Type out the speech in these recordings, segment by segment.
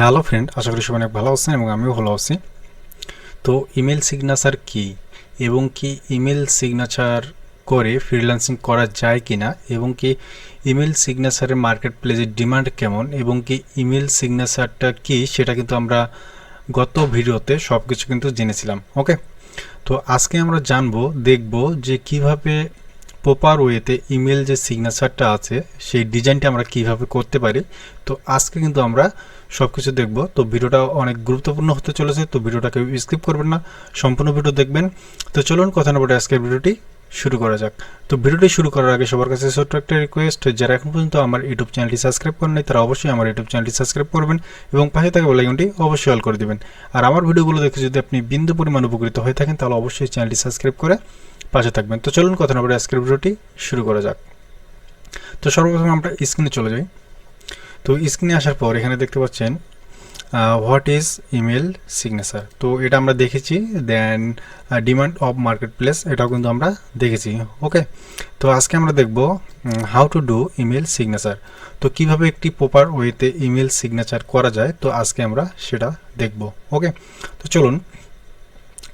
Hello friend আশা করি সবাই অনেক ভালো আছেন এবং আমিও ভালো আছি। তো ইমেল সিগনেচার কি এবং কি ইমেল সিগনেচার করে ফ্রিল্যান্সিং করা যায় কি না এবং কি ইমেল সিগনেচারের মার্কেট প্লেসের ডিমান্ড কেমন এবং কি ইমেল সিগনেচারটা কি সেটা কিন্তু আমরা গত ভিডিওতে সব কিছু কিন্তু জেনেছিলাম ওকে তো আজকে আমরা জানব, দেখব যে কীভাবে প্রপার ওয়েতে ইমেল যে সিগনেচারটা আছে, সেই ডিজাইনটা আমরা কীভাবে করতে পারি। তো আজকে কিন্তু আমরা সব কিছু দেখব। তো ভিডিওটা অনেক গুরুত্বপূর্ণ হতে চলেছে, তো ভিডিওটাকে স্কিপ করবেন না, সম্পূর্ণ ভিডিও দেখবেন। তো চলুন কথা না বলে আজকের ভিডিওটি শুরু করা যাক। তো ভিডিওটি শুরু করার আগে সবার কাছে ছোট্ট একটা রিকোয়েস্ট যারা এখন পর্যন্ত আমার ইউটিউব চ্যানেলটি সাবস্ক্রাইব করেন নাই, তারা অবশ্যই আমার ইউটিউব চ্যানেলটি সাবস্ক্রাইব করবেন এবং পাশে থাকা বেলাইকনটি অবশ্যই অল করে দিবেন। আর আমার ভিডিওগুলো দেখে যদি আপনি বিন্দু পরিমাণ উপকৃত হয়ে থাকেন, তাহলে অবশ্যই চ্যানেলটি সাবস্ক্রাইব করে পাশে থাকবেন। তো চলুন কথা না বলে আজকের ভিডিওটি শুরু করা যাক। তো সর্বপ্রথম আমরা স্ক্রিনে চলে যাই। তো স্ক্রিনে আসার পর এখানে দেখতে পাচ্ছেন হোয়াট ইজ ইমেল সিগনেচার তো এটা আমরা দেখেছি then demand of market place এটাও কিন্তু আমরা দেখেছি ওকে তো আজকে আমরা দেখব how to do email signature তো কীভাবে একটি প্রপার ওয়েতে ইমেল সিগনেচার করা যায়, তো আজকে আমরা সেটা দেখব ওকে তো চলুন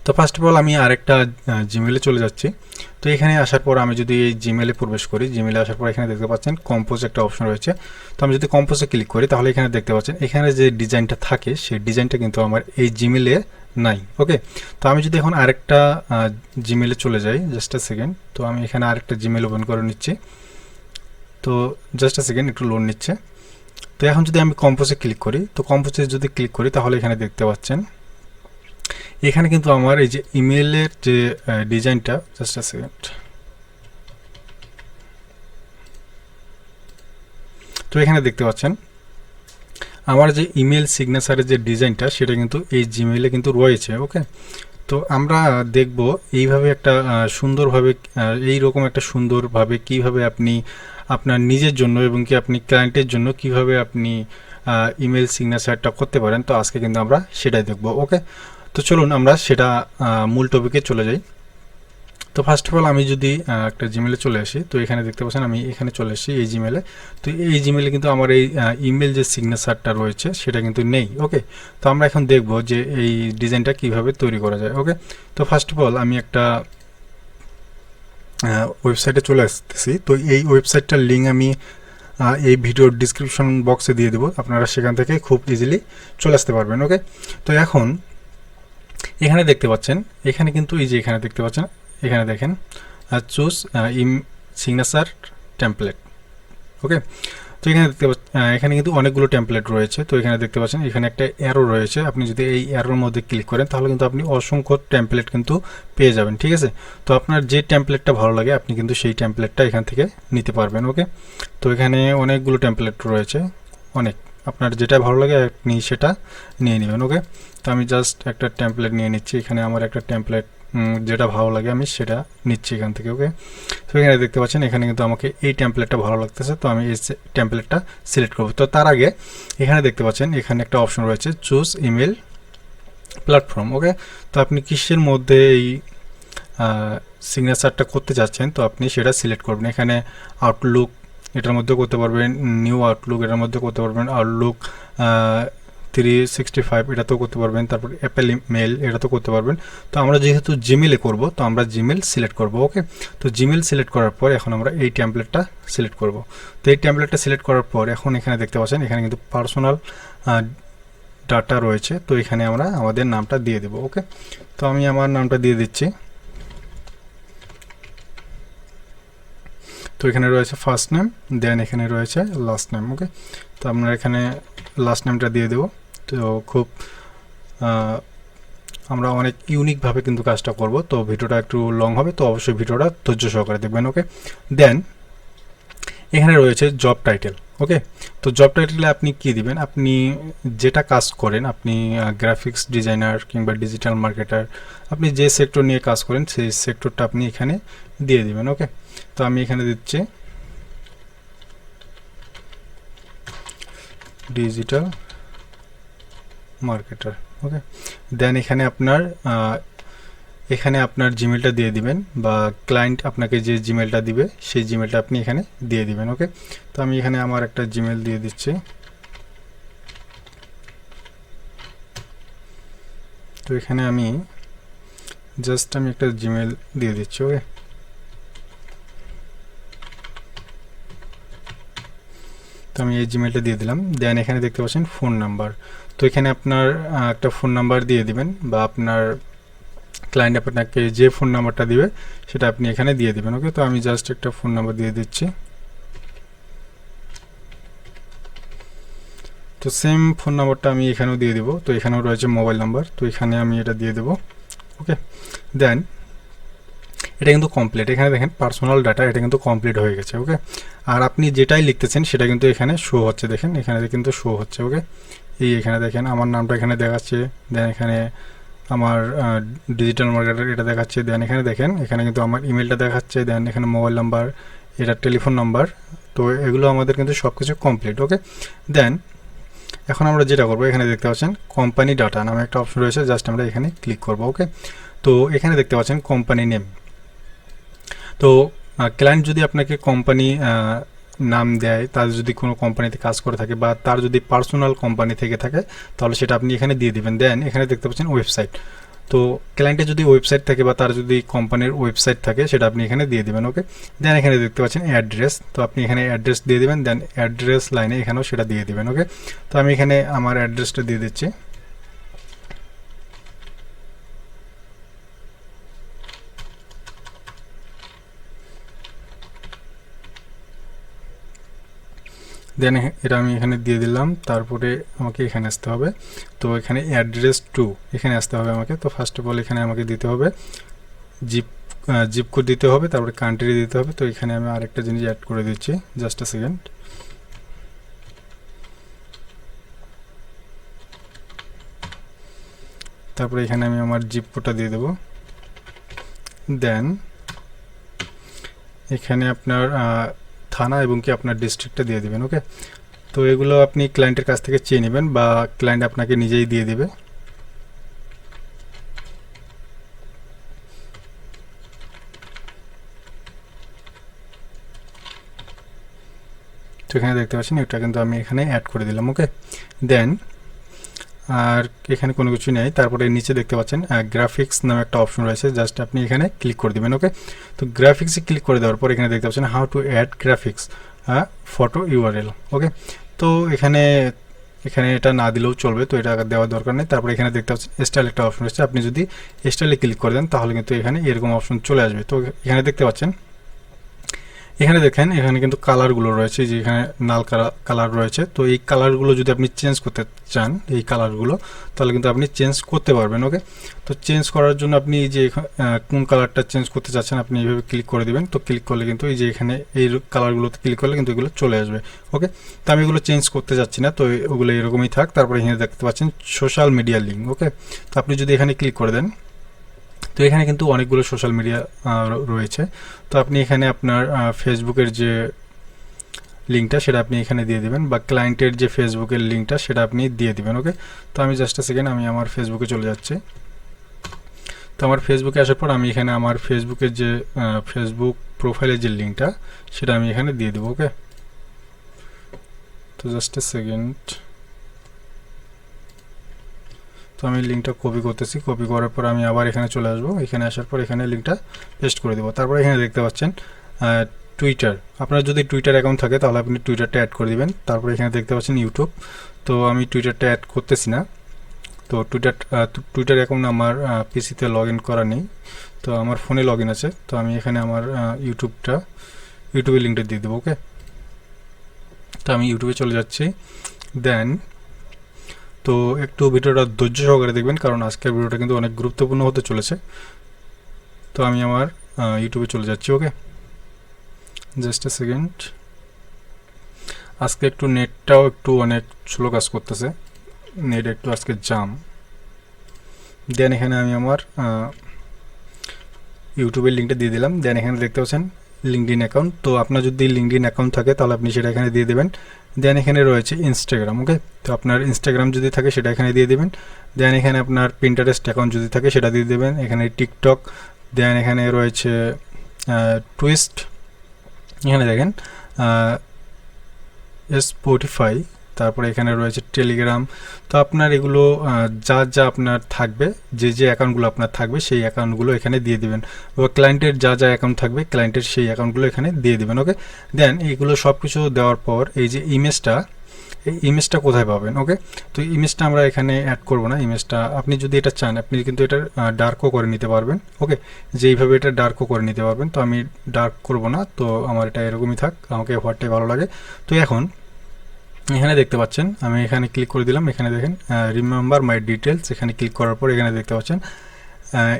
তো ফার্স্ট অফ অল আমি আরেকটা জিমেলে চলে যাচ্ছি। তো এখানে আসার পর আমি যদি এই জিমেলে প্রবেশ করি জিমেলে আসার পর এখানে দেখতে পাচ্ছেন কম্পোজ একটা অপশন রয়েছে। তো আমি যদি কম্পোজে ক্লিক করি, তাহলে এখানে দেখতে পাচ্ছেন, এখানে যে ডিজাইনটা থাকে, সেই ডিজাইনটা কিন্তু আমার এই জিমেলে নাই ওকে তো আমি যদি এখন আরেকটা জিমেলে চলে যাই জাস্ট আ সেকেন্ড তো আমি এখানে আরেকটা জিমেল ওপেন করে নিচ্ছি। তো জাস্ট আ সেকেন্ড একটু লোন নিচ্ছে। তো এখন যদি আমি কম্পোজে ক্লিক করি, তো কম্পোজে যদি ক্লিক করি, তাহলে এখানে দেখতে পাচ্ছেন এখানে কিন্তু আমার এই যে ইমেলের যে ডিজাইনটা জাস্ট আ সেকেন্ড তো এখানে দেখতে পাচ্ছেন, আমার যে ইমেল সিগনেচারের যে ডিজাইনটা সেটা কিন্তু এই জিমেলে কিন্তু রয়েছে ওকে তো আমরা দেখব এইভাবে একটা সুন্দরভাবে এই রকম একটা সুন্দরভাবে কীভাবে আপনি আপনার নিজের জন্য এবং কি আপনি ক্লায়েন্টের জন্য কীভাবে আপনি ইমেল সিগনেচারটা করতে পারেন। তো আজকে কিন্তু আমরা সেটাই দেখব ওকে তো চলুন আমরা সেটা মূল টপিকে চলে যাই। তো ফার্স্ট অফ অল আমি যদি একটা জিমেলে চলে আসি, তো এখানে দেখতে পাচ্ছেন আমি এখানে চলে আসি এই জিমেলে তো এই জিমেলে কিন্তু আমার এই ইমেল যে সিগনেচারটা রয়েছে, সেটা কিন্তু নেই ওকে তো আমরা এখন দেখব যে এই ডিজাইনটা কীভাবে তৈরি করা যায় ওকে তো ফার্স্ট অফ অল আমি একটা ওয়েবসাইটে চলে আসতেছি। তো এই ওয়েবসাইটটার লিঙ্ক আমি এই ভিডিওর ডিসক্রিপশন বক্সে দিয়ে দেবো। আপনারা সেখান থেকে খুব ইজিলি চলে আসতে পারবেন ওকে তো এখন এখানে দেখতে পাচ্ছেন, এখানে কিন্তু এই যে এখানে দেখতে পাচ্ছেন, এখানে দেখেন চুজ ইম, সিগনেচার টেমপ্লেট ওকে তো এখানে দেখতে এখানে কিন্তু অনেকগুলো টেমপ্লেট রয়েছে, তো এখানে দেখতে পাচ্ছেন, এখানে একটা অ্যারো রয়েছে, আপনি যদি এই অ্যারোর মধ্যে ক্লিক করেন, তাহলে কিন্তু আপনি অসংখ্য টেমপ্লেট কিন্তু পেয়ে যাবেন, ঠিক আছে? তো আপনার যে টেমপ্লেটটা ভালো লাগে, আপনি কিন্তু সেই টেমপ্লেটটা এখান থেকে নিতে পারবেন ওকে তো এখানে অনেকগুলো টেমপ্লেট রয়েছে, অনেক। আপনার যেটা ভালো লাগে আপনি সেটা নিয়ে নেবেন ওকে তো আমি জাস্ট একটা টেমপ্লেট নিয়ে নিচ্ছি, এখানে আমার একটা টেমপ্লেট যেটা ভালো লাগে আমি সেটা নিচ্ছি এখান থেকে ওকে তো এখানে দেখতে পাচ্ছেন, এখানে কিন্তু আমাকে এই টেমপ্লেটটা ভালো লাগতেছে, তো আমি এই টেমপ্লেটটা সিলেক্ট করব। তো তার আগে এখানে দেখতে পাচ্ছেন, এখানে একটা অপশন রয়েছে চুজ ইমেল প্ল্যাটফর্ম ওকে তো আপনি কিসের মধ্যে এই সিগনেচারটা করতে চাচ্ছেন, তো আপনি সেটা সিলেক্ট করবেন। এখানে আউটলুক এটার মধ্যে করতে পারবেন নিউ আউটলুক, এটার মধ্যে করতে পারবেন আউটলুক থ্রি সিক্সটি ফাইভ এটাতেও করতে পারবেন। তারপর অ্যাপেল মেল এটাতেও করতে পারবেন। তো আমরা যেহেতু জিমেলে করব, তো আমরা জিমেল সিলেক্ট করব ওকে তো জিমেল সিলেক্ট করার পর এখন আমরা এই ট্যাম্পলেটটা সিলেক্ট করব। তো এই ট্যাম্পলেটটা সিলেক্ট করার পর এখন এখানে দেখতে পাচ্ছেন, এখানে কিন্তু পার্সোনাল ডাটা রয়েছে। তো এখানে আমরা আমাদের নামটা দিয়ে দেব ওকে তো আমি আমার নামটা দিয়ে দিচ্ছি। তো এখানে রয়েছে ফার্স্ট নেম দেন এখানে রয়েছে লাস্ট নেম ওকে তো আপনারা এখানে লাস্ট নেমটা দিয়ে দেবো। তো খুব আমরা অনেক ইউনিকভাবে কিন্তু কাজটা করব। তো ভিডিওটা একটু লং হবে, তো অবশ্যই ভিডিওটা ধৈর্য সহকারে দেখবেন ওকে দেন এখানে রয়েছে জব টাইটেল ওকে তো জব টাইটেলে আপনি কি দিবেন? আপনি যেটা কাজ করেন, আপনি গ্রাফিক্স ডিজাইনার কিংবা ডিজিটাল মার্কেটার আপনি যে সেক্টর নিয়ে কাজ করেন, সেই সেক্টরটা আপনি এখানে দিয়ে দিবেন ওকে তো আমি এখানে দিচ্ছি। ডিজিটাল মার্কেটার ওকে দেন এখানে আপনার এখানে আপনার জিমেলটা দিয়ে দিবেন বা ক্লায়েন্ট আপনাকে যে জিমেলটা দিবে, সেই জিমেলটা আপনি এখানে দিয়ে দিবেন ওকে তো আমি এখানে আমার একটা জিমেল দিয়ে দিচ্ছি। তো এখানে আমি জাস্ট আমি একটা জিমেল দিয়ে দিচ্ছি ওকে তো আমি এই জিমেলটা দিয়ে দিলাম। দেন এখানে দেখতে পাচ্ছেন ফোন নাম্বার তো এখানে আপনার একটা ফোন নাম্বার দিয়ে দিবেন বা আপনার ক্লায়েন্ট আপনাকে যে ফোন নাম্বারটা দিবে, সেটা আপনি এখানে দিয়ে দিবেন ওকে তো আমি জাস্ট একটা ফোন নাম্বার দিয়ে দিচ্ছি। তো সেম ফোন নাম্বারটা আমি এখানেও দিয়ে দেবো। তো এখানেও রয়েছে মোবাইল নাম্বার তো এখানে আমি এটা দিয়ে দেবো ওকে দেন এটা কিন্তু কমপ্লিট এখানে দেখেন পার্সোনাল ডাটা এটা কিন্তু কমপ্লিট হয়ে গেছে ওকে আর আপনি যেটাই লিখতেছেন, সেটা কিন্তু এখানে শো হচ্ছে, দেখেন? এখানে কিন্তু শো হচ্ছে ওকে এই এখানে দেখেন, আমার নামটা এখানে দেখাচ্ছে দেন এখানে আমার ডিজিটাল মার্কেটার এটা দেখাচ্ছে দেন এখানে দেখেন, এখানে কিন্তু আমার ইমেলটা দেখাচ্ছে দেন এখানে মোবাইল নাম্বার এটা টেলিফোন নাম্বার তো এগুলো আমাদের কিন্তু সব কিছু কমপ্লিট ওকে দেন এখন আমরা যেটা করব, এখানে দেখতে পাচ্ছেন কোম্পানি ডাটা নামে একটা অপশন রয়েছে জাস্ট আমরা এখানে ক্লিক করব ওকে তো এখানে দেখতে পাচ্ছেন কোম্পানি নেম তো ক্লায়েন্ট যদি আপনাকে কোম্পানি নাম দেয়, তার যদি কোনো কোম্পানিতে কাজ করে থাকে বা তার যদি পার্সোনাল কোম্পানি থেকে থাকে, তাহলে সেটা আপনি এখানে দিয়ে দিবেন। দেন এখানে দেখতে পাচ্ছেন ওয়েবসাইট তো ক্লায়েন্টের যদি ওয়েবসাইট থাকে বা তার যদি কোম্পানির ওয়েবসাইট থাকে, সেটা আপনি এখানে দিয়ে দেবেন ওকে দেন এখানে দেখতে পাচ্ছেন অ্যাড্রেস তো, আপনি এখানে অ্যাড্রেস দিয়ে দেবেন দেন অ্যাড্রেস লাইনে এখানেও সেটা দিয়ে দেবেন ওকে তো, আমি এখানে আমার অ্যাড্রেসটা দিয়ে দিচ্ছি। দেন এটা আমি এখানে দিয়ে দিলাম, তারপরে আমাকে এখানে আসতে হবে। তো এখানে অ্যাড্রেস টু এখানে আসতে হবে আমাকে। তো ফার্স্ট অফ অল এখানে আমাকে দিতে হবে জিপ জিপ কোড দিতে হবে, তারপরে কান্ট্রি দিতে হবে। তো এখানে আমি আরেকটা জিনিস অ্যাড করে দিচ্ছি জাস্ট আ সেকেন্ড তারপরে এখানে আমি আমার জিপ কোডটা দিয়ে দেবো। দেন এখানে আপনার থানা এবং কি আপনার ডিস্ট্রিক্টটা দিয়ে দেবেন ওকে তো এগুলো আপনি ক্লায়েন্টের কাছ থেকে চেয়ে নেবেন বা ক্লায়েন্ট আপনাকে নিজেই দিয়ে দেবে। তো এখানে দেখতে পাচ্ছেন, এটা কিন্তু আমি এখানে অ্যাড করে দিলাম ওকে দেন আর এখানে কোনো কিছু নেই। তারপরে নিচে দেখতে পাচ্ছেন গ্রাফিক্স নামে একটা অপশন রয়েছে। জাস্ট আপনি এখানে ক্লিক করে দেবেন ওকে তো গ্রাফিক্সে ক্লিক করে দেওয়ার পর এখানে দেখতে পাচ্ছেন how to add graphics photo URL okay তো এখানে এখানে এটা না দিলেও চলবে, তো এটা দেওয়ার দরকার নেই। তারপরে এখানে দেখতে পাচ্ছেন স্টাইল একটা অপশন রয়েছে। আপনি যদি স্টাইলে ক্লিক করে দেন, তাহলে কিন্তু এখানে এরকম অপশন চলে আসবে। তো এখানে দেখতে পাচ্ছেন এখানে দেখেন, এখানে কিন্তু কালারগুলো রয়েছে যে এখানে নাল কালার রয়েছে। তো এই কালারগুলো যদি আপনি চেঞ্জ করতে চান, এই কালারগুলো তাহলে কিন্তু আপনি চেঞ্জ করতে পারবেন ওকে তো চেঞ্জ করার জন্য আপনি যে কোন কালারটা চেঞ্জ করতে চাচ্ছেন, আপনি এইভাবে ক্লিক করে দিবেন। তো ক্লিক করলে কিন্তু এই যে এখানে এই কালারগুলোতে ক্লিক করলে কিন্তু এগুলো চলে আসবে ওকে তো আমি এগুলো চেঞ্জ করতে চাচ্ছি না, তো ওগুলো এরকমই থাক। তারপরে এখানে দেখতে পাচ্ছেন সোশ্যাল মিডিয়া লিঙ্ক ওকে তো আপনি যদি এখানে ক্লিক করে দেন তো এখানে কিন্তু অনেকগুলো সোশ্যাল মিডিয়া রয়েছে। তো আপনি এখানে আপনার ফেসবুকের যে লিঙ্কটা সেটা আপনি এখানে দিয়ে দেবেন বা ক্লায়েন্টের যে ফেসবুকের লিঙ্কটা সেটা আপনি দিয়ে দিবেন ওকে তো আমি জাস্ট সেকেন্ড আমি আমার ফেসবুকে চলে যাচ্ছি। তো আমার ফেসবুকে আসার পর আমি এখানে আমার ফেসবুকের যে ফেসবুক প্রোফাইলের যে লিঙ্কটা সেটা আমি এখানে দিয়ে দেবো ওকে তো জাস্ট এ সেকেন্ড তো আমি লিঙ্কটা কপি করতেছি। কপি করার পর আমি আবার এখানে চলে আসব। এখানে আসার পর এখানে লিঙ্কটা পেস্ট করে দেবো। তারপর এখানে দেখতে পাচ্ছেন টুইটার আপনার যদি টুইটার অ্যাকাউন্ট থাকে, তাহলে আপনি টুইটারটা অ্যাড করে দিবেন। তারপর এখানে দেখতে পাচ্ছেন ইউটিউব তো আমি টুইটারটা অ্যাড করতেছি না। তো টুইটার টুইটার অ্যাকাউন্ট আমার পিসিতে লগ ইন করা নেই। তো আমার ফোনে লগ ইন আছে। তো আমি এখানে আমার ইউটিউবটা ইউটিউবের লিঙ্কটা দিয়ে দেবো ওকে তো আমি ইউটিউবে চলে যাচ্ছি। দেন তো একটু ভিডিওটা ধৈর্য সহকারে দেখবেন, কারণ আজকের ভিডিওটা কিন্তু অনেক গুরুত্বপূর্ণ হতে চলেছে। তো আমি আমার ইউটিউবে চলে যাচ্ছি ওকে জাস্ট এ সেকেন্ড আজকে একটু নেটটাও একটু অনেক স্লো কাজ করতেছে। নেট একটু আজকে জাম দেন এখানে আমি আমার ইউটিউবের লিঙ্কটা দিয়ে দিলাম। দেন এখানে দেখতে পাচ্ছেন লিঙ্কডিন অ্যাকাউন্ট তো আপনার যদি লিঙ্কডিন অ্যাকাউন্ট থাকে, তাহলে আপনি সেটা এখানে দিয়ে দেবেন। দেন এখানে রয়েছে ইনস্টাগ্রাম ওকে তো আপনার ইনস্টাগ্রাম যদি থাকে, সেটা এখানে দিয়ে দেবেন। দেন এখানে আপনার প্রিন্টারেস্ট অ্যাকাউন্ট যদি থাকে, সেটা দিয়ে দেবেন। এখানে টিকটক দেন এখানে রয়েছে টুইস্ট এখানে দেখেন স্পটিফাই তারপরে এখানে রয়েছে টেলিগ্রাম তো আপনার এগুলো যা যা আপনার থাকবে, যে যে অ্যাকাউন্টগুলো আপনার থাকবে, সেই অ্যাকাউন্টগুলো এখানে দিয়ে দিবেন। বা ক্লায়েন্টের যা যা অ্যাকাউন্ট থাকবে ক্লায়েন্টের সেই অ্যাকাউন্টগুলো এখানে দিয়ে দেবেন ওকে দেন এইগুলো সব কিছু দেওয়ার পর, এই যে ইমেজটা এই ইমেজটা কোথায় পাবেন ওকে তো ইমেজটা আমরা এখানে অ্যাড করব না। ইমেজটা আপনি যদি এটা চান, আপনি কিন্তু এটা ডার্কও করে নিতে পারবেন ওকে যে এইভাবে এটা ডার্কও করে নিতে পারবেন। তো আমি ডার্ক করব না, তো আমার এটা এরকমই থাক, আমাকে হোয়াটটাই ভালো লাগে। তো এখন এখানে দেখতে পাচ্ছেন, আমি এখানে ক্লিক করে দিলাম, এখানে দেখেন রিমেম্বার মাই ডিটেলস এখানে ক্লিক করার পর এখানে দেখতে পাচ্ছেন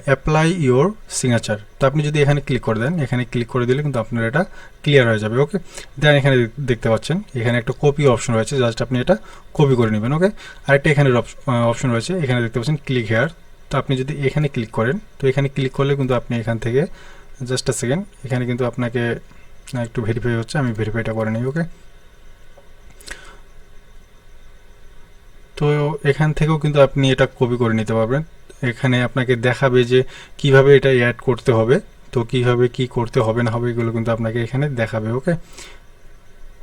অ্যাপ্লাই ইওর সিগনেচার তো আপনি যদি এখানে ক্লিক করে দেন, এখানে ক্লিক করে দিলে কিন্তু আপনার এটা ক্লিয়ার হয়ে যাবে ওকে দেন এখানে দেখ- দেখতে পাচ্ছেন, এখানে একটা কপি অপশন রয়েছে জাস্ট আপনি এটা কপি করে নেবেন ওকে আরেকটা এখানে অপশন রয়েছে, এখানে দেখতে পাচ্ছেন ক্লিক হেয়ার তো আপনি যদি এখানে ক্লিক করেন, তো এখানে ক্লিক করলে কিন্তু আপনি এখান থেকে জাস্ট আ সেকেন্ড এখানে কিন্তু আপনাকে একটু ভেরিফাই হচ্ছে, আমি ভেরিফাইটা করে নিই ওকে তো এখান থেকেও কিন্তু আপনি এটা কপি করে নিতে পারবেন। এখানে আপনাকে দেখাবে যে কীভাবে এটা অ্যাড করতে হবে। তো কীভাবে কি করতে হবে না হবে এগুলো কিন্তু আপনাকে এখানে দেখাবে ওকে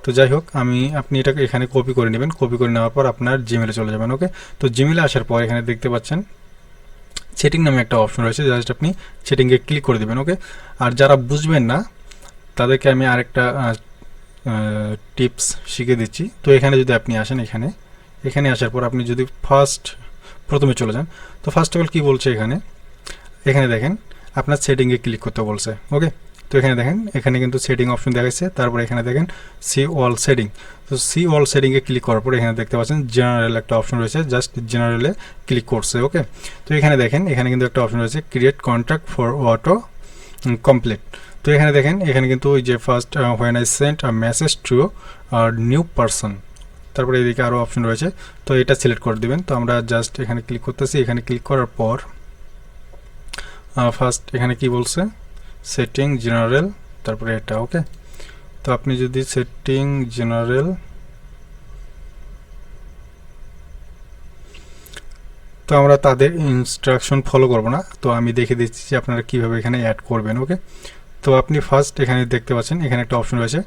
তো যাই হোক, আমি, আপনি এটাকে এখানে কপি করে নেবেন। কপি করে নেওয়ার পর আপনার জিমেলে চলে যাবেন ওকে তো জিমেলে আসার পর এখানে দেখতে পাচ্ছেন সেটিং নামে একটা অপশন রয়েছে। জাস্ট আপনি সেটিংয়ে ক্লিক করে দেবেন ওকে আর যারা বুঝবেন না, তাদেরকে আমি আরেকটা টিপস শিখে দিচ্ছি। তো এখানে যদি আপনি আসেন এখানে এখানে আসার পর আপনি যদি ফার্স্ট প্রথমে চলে যান, তো ফার্স্ট অফ অল কী বলছে এখানে? এখানে দেখেন, আপনার সেটিংয়ে ক্লিক করতে বলছে ওকে তো এখানে দেখেন, এখানে কিন্তু সেটিং অপশন দেখাচ্ছে তারপরে এখানে দেখেন সি অল সেটিং তো সি অল সেটিংয়ে ক্লিক করার পর এখানে দেখতে পাচ্ছেন জেনারেল একটা অপশন রয়েছে জাস্ট জেনারেলে ক্লিক করছে ওকে তো এখানে দেখেন, এখানে কিন্তু একটা অপশন রয়েছে create contact for auto complete তো এখানে দেখেন, এখানে কিন্তু ওই যে first when I sent a message to new person তারপরে এদিকে আরও অপশন রয়েছে। তো এটা সিলেক্ট করে দিবেন। তো আমরা জাস্ট এখানে ক্লিক করতেছি। এখানে ক্লিক করার পর ফার্স্ট এখানে কি বলছে? সেটিং জেনারেল তারপরে এটা ওকে তো আপনি যদি সেটিং জেনারেল তো আমরা তাদের ইনস্ট্রাকশন ফলো করব না। তো আমি দেখে দিচ্ছি যে আপনারা কীভাবে এখানে অ্যাড করবেন ওকে তো আপনি ফার্স্ট এখানে দেখতে পাচ্ছেন, এখানে একটা অপশন রয়েছে।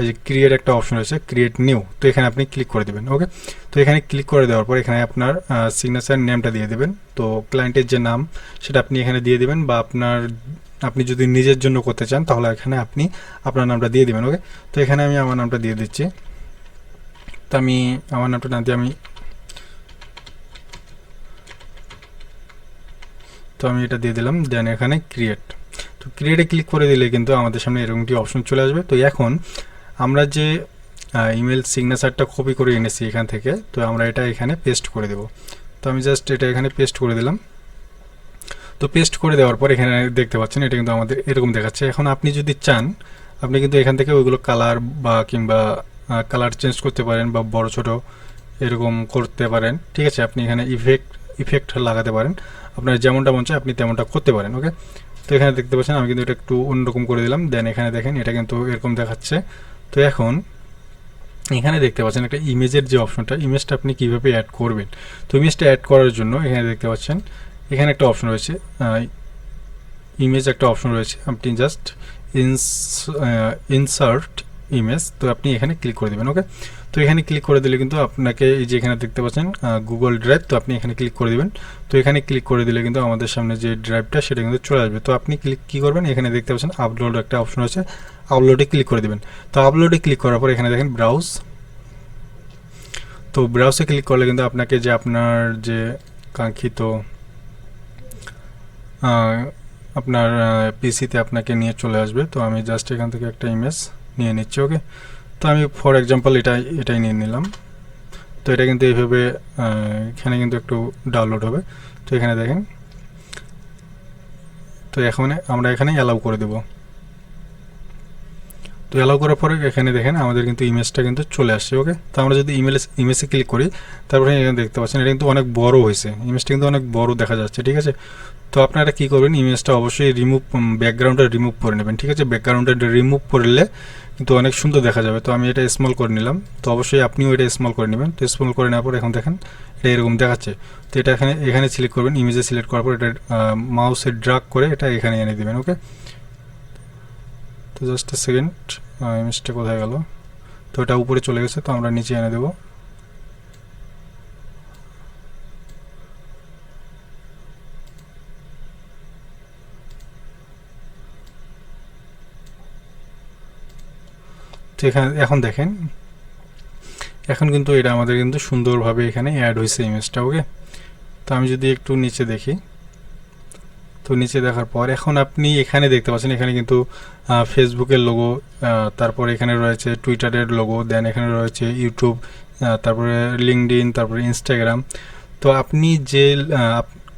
এই যে ক্রিয়েট একটা অপশন রয়েছে ক্রিয়েট নিউ তো এখানে আপনি ক্লিক করে দেবেন ওকে তো এখানে ক্লিক করে দেওয়ার পর এখানে আপনার সিগনেচার নেমটা দিয়ে দেবেন। তো ক্লায়েন্টের যে নাম, সেটা আপনি এখানে দিয়ে দেবেন বা আপনার, আপনি যদি নিজের জন্য করতে চান, তাহলে এখানে আপনি আপনার নামটা দিয়ে দেবেন ওকে তো এখানে আমি আমার নামটা দিয়ে দিচ্ছি। তো আমি আমার নামটা না দিয়ে আমি, তো আমি এটা দিয়ে দিলাম, দেন এখানে ক্রিয়েট তো ক্রিয়েটে ক্লিক করে দিলে কিন্তু আমাদের সামনে এরকমটি অপশন চলে আসবে। তো এখন আমরা যে ইমেল সিগনেচারটা কপি করে এনেছি এখান থেকে, তো আমরা এটা এখানে পেস্ট করে দেব। তো আমি জাস্ট এটা এখানে পেস্ট করে দিলাম। তো পেস্ট করে দেওয়ার পর এখানে দেখতে পাচ্ছেন এটা কিন্তু আমাদের এরকম দেখাচ্ছে। এখন আপনি যদি চান, আপনি কিন্তু এখান থেকে ওইগুলো কালার বা কিংবা কালার চেঞ্জ করতে পারেন বা বড় ছোট এরকম করতে পারেন। ঠিক আছে, আপনি এখানে ইফেক্ট ইফেক্ট লাগাতে পারেন। আপনার যেমনটা মন চায় আপনি তেমনটা করতে পারেন ওকে তো এখানে দেখতে পাচ্ছেন, আমি কিন্তু এটা একটু অন্যরকম করে দিলাম। দেন এখানে দেখেন, এটা কিন্তু এরকম দেখাচ্ছে। তো এখন এখানে দেখতে পাচ্ছেন একটা ইমেজের যে অপশনটা, ইমেজটা আপনি কীভাবে অ্যাড করবেন? তো ইমেজটা অ্যাড করার জন্য এখানে দেখতে পাচ্ছেন, এখানে একটা অপশন রয়েছে ইমেজ একটা অপশন রয়েছে। আপনি জাস্ট ইনসার্ট ইমেজ তো আপনি এখানে ক্লিক করে দেবেন ওকে তো এখানে ক্লিক করে দিলে কিন্তু আপনাকে এই যে এখানে দেখতে পাচ্ছেন গুগল ড্রাইভ তো আপনি এখানে ক্লিক করে দিবেন। তো এখানে ক্লিক করে দিলে কিন্তু আমাদের সামনে যে ড্রাইভটা সেটা কিন্তু চলে আসবে। তো আপনি ক্লিক কী করবেন? এখানে দেখতে পাচ্ছেন আপলোড একটা অপশন আছে আপলোডে ক্লিক করে দেবেন। তো আপলোডে ক্লিক করার পর এখানে দেখেন ব্রাউজ তো ব্রাউজে ক্লিক করলে কিন্তু আপনাকে যে আপনার যে কাঙ্ক্ষিত আপনার পিসিতে আপনাকে নিয়ে চলে আসবে। তো আমি জাস্ট এখান থেকে একটা ইমেজ নিয়ে নিচ্ছি ওকে তো আমি ফর এক্সাম্পল এটা, এটাই নিয়ে নিলাম। তো এটা কিন্তু এইভাবে এখানে কিন্তু একটু ডাউনলোড হবে। তো এখানে দেখেন। তো এখানে আমরা এখানে অ্যালাউ করে দেব। তো অ্যালাউ করার পরে এখানে দেখেন আমাদের কিন্তু ইমেজটা কিন্তু চলে আসছে ওকে তো আমরা যদি ইমেল ইমেজে ক্লিক করি, তারপরে এখানে দেখতে পাচ্ছেন, এটা কিন্তু অনেক বড় হয়েছে। ইমেজটা কিন্তু অনেক বড় দেখা যাচ্ছে, ঠিক আছে? তো আপনারা কী করবেন ইমেজটা অবশ্যই রিমুভ ব্যাকগ্রাউন্ডটা রিমুভ করে নেবেন, ঠিক আছে? ব্যাকগ্রাউন্ডটা রিমুভ করলে কিন্তু অনেক সুন্দর দেখা যাবে। তো আমি এটা স্মল করে নিলাম। তো অবশ্যই আপনিও এটা স্মল করে নেবেন। তো স্মল করে নেওয়ার পর এখন দেখেন, এটা এরকম দেখাচ্ছে। তো এটা এখানে এখানে সিলেক্ট করবেন ইমেজে সিলেক্ট করার পর এটা মাউসে ড্রাগ করে এটা এখানে এনে দেবেন ওকে তো জাস্ট সেকেন্ড এমএসটা কোথায় গেল? তো এটা উপরে চলে গেছে, তো আমরা নিচে এনে দেবো। এখানে, এখন দেখেন। এখন কিন্তু এটা আমাদের কিন্তু সুন্দরভাবে এখানে অ্যাড হয়েছে ইমেজটা ওকে তো আমি যদি একটু নিচে দেখি। তো নিচে দেখার পর এখন আপনি এখানে দেখতে পাচ্ছেন, এখানে কিন্তু ফেসবুকের লোগো তারপর এখানে রয়েছে টুইটারের লোগো দেন এখানে রয়েছে ইউটিউব তারপরে লিঙ্কডিন তারপরে ইনস্টাগ্রাম তো আপনি যে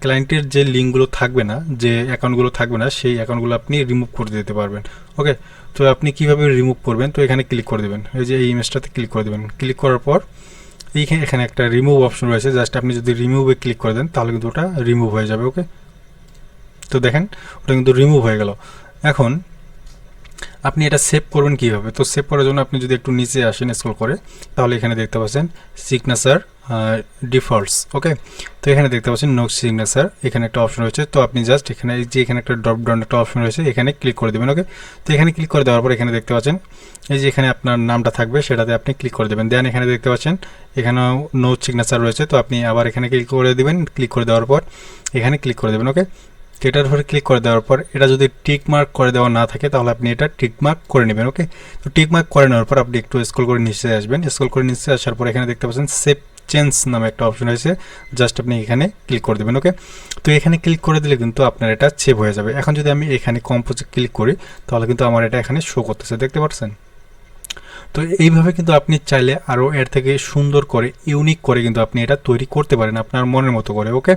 ক্লায়েন্টের যে লিঙ্কগুলো থাকবে না, যে অ্যাকাউন্টগুলো থাকবে না, সেই অ্যাকাউন্টগুলো আপনি রিমুভ করে দিতে পারবেন। ওকে তো আপনি কীভাবে রিমুভ করবেন? তো এখানে ক্লিক করে দেবেন। এই যে এই ইমেজটাতে ক্লিক করে দেবেন। ক্লিক করার পর এইখানে, এখানে একটা রিমুভ অপশন রয়েছে। জাস্ট আপনি যদি রিমুভে ক্লিক করে দেন, তাহলে কিন্তু ওটা রিমুভ হয়ে যাবে। ওকে তো দেখেন, ওটা কিন্তু রিমুভ হয়ে গেল। এখন আপনি এটা সেভ করবেন কীভাবে? তো সেভ করার জন্য আপনি যদি একটু নিচে আসেন স্ক্রল করে, তাহলে এখানে দেখতে পাচ্ছেন সিগনেচার ডিফল্টস ওকে তো এখানে দেখতে পাচ্ছেন নো সিগনেচার এখানে একটা অপশন রয়েছে। তো আপনি জাস্ট এখানে, এই যে এখানে একটা ড্রপ ডাউন একটা অপশন রয়েছে, এখানে ক্লিক করে দেবেন ওকে তো এখানে ক্লিক করে দেওয়ার পর এখানে দেখতে পাচ্ছেন, এই যে এখানে আপনার নামটা থাকবে, সেটাতে আপনি ক্লিক করে দেবেন। দেন এখানে দেখতে পাচ্ছেন, এখানেও নো সিগনেচার রয়েছে, তো আপনি আবার এখানে ক্লিক করে দেবেন। ক্লিক করে দেওয়ার পর এখানে ক্লিক করে দেবেন ওকে তো এটার উপরে ক্লিক করে দেওয়ার পর এটা যদি টিক মার্ক করে দেওয়া না থাকে, তাহলে আপনি এটা টিক মার্ক করে নেবেন ওকে তো টিক মার্ক করে নেওয়ার পর আপনি একটু স্ক্রল করে নিচে আসবেন। স্ক্রল করে নিচে আসার পর এখানে দেখতে পাচ্ছেন সেভ চেঞ্জ নামে একটা অপশন রয়েছে। জাস্ট আপনি এখানে ক্লিক করে দেবেন ওকে তো এখানে ক্লিক করে দিলে কিন্তু আপনার এটা সেভ হয়ে যাবে। এখন যদি আমি এখানে কম্পোজে ক্লিক করি, তাহলে কিন্তু আমার এটা এখানে শো করতেছে, দেখতে পাচ্ছেন? তো এইভাবে কিন্তু আপনি চাইলে আরও এর থেকে সুন্দর করে ইউনিক করে কিন্তু আপনি এটা তৈরি করতে পারেন আপনার মনের মতো করে ওকে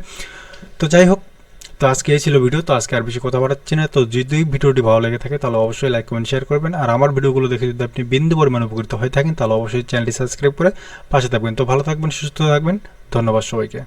তো যাই হোক তো আজকে এই ছিল ভিডিও, তো আজকে আর বেশি কথা বাড়াচ্ছি না। তো যদি ভিডিওটি ভালো লেগে থাকে, তাহলে অবশ্যই লাইক, কমেন্ট শেয়ার করবেন। আর আমার ভিডিওগুলো দেখে যদি আপনি বিন্দু পরিমাণ উপকৃত হয়ে থাকেন, তাহলে অবশ্যই চ্যানেলটি সাবস্ক্রাইব করে পাশে থাকবেন। তো ভালো থাকবেন, সুস্থ থাকবেন। ধন্যবাদ সবাইকে।